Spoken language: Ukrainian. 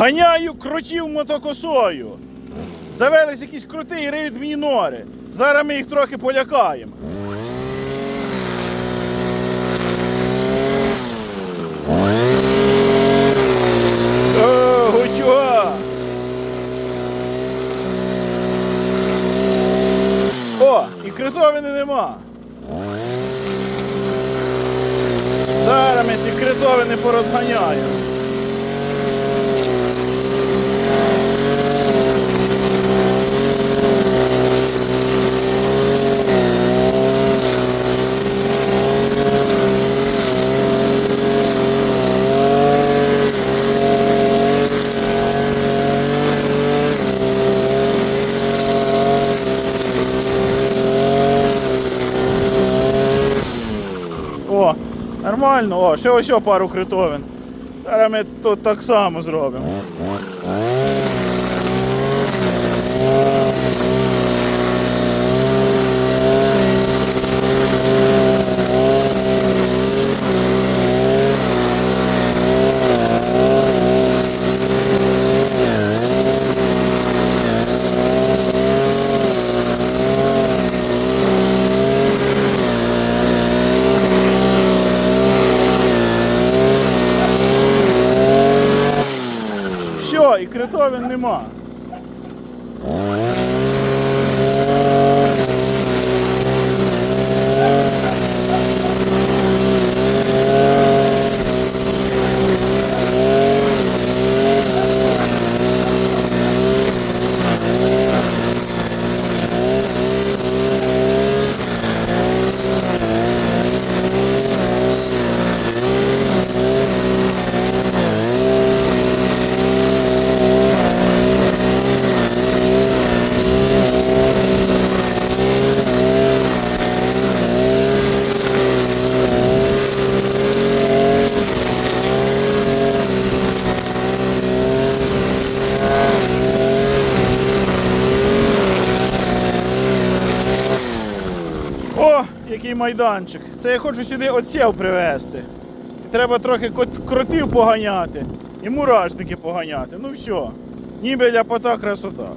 Ганяю кротів мотокосою. Завелись якісь кроти і риють мені нори. Зараз ми їх трохи полякаємо. О! О, і критовини нема. Зараз ми ці критовини порозганяємо. О, нормально, о, ще ось пару критовин. Зараз ми тут так само зробимо. Все, і критовин нема. О, який майданчик. Це я хочу сюди оців привезти. Треба трохи кротів поганяти і мурашники поганяти. Ну все. Ніби ляпота красота.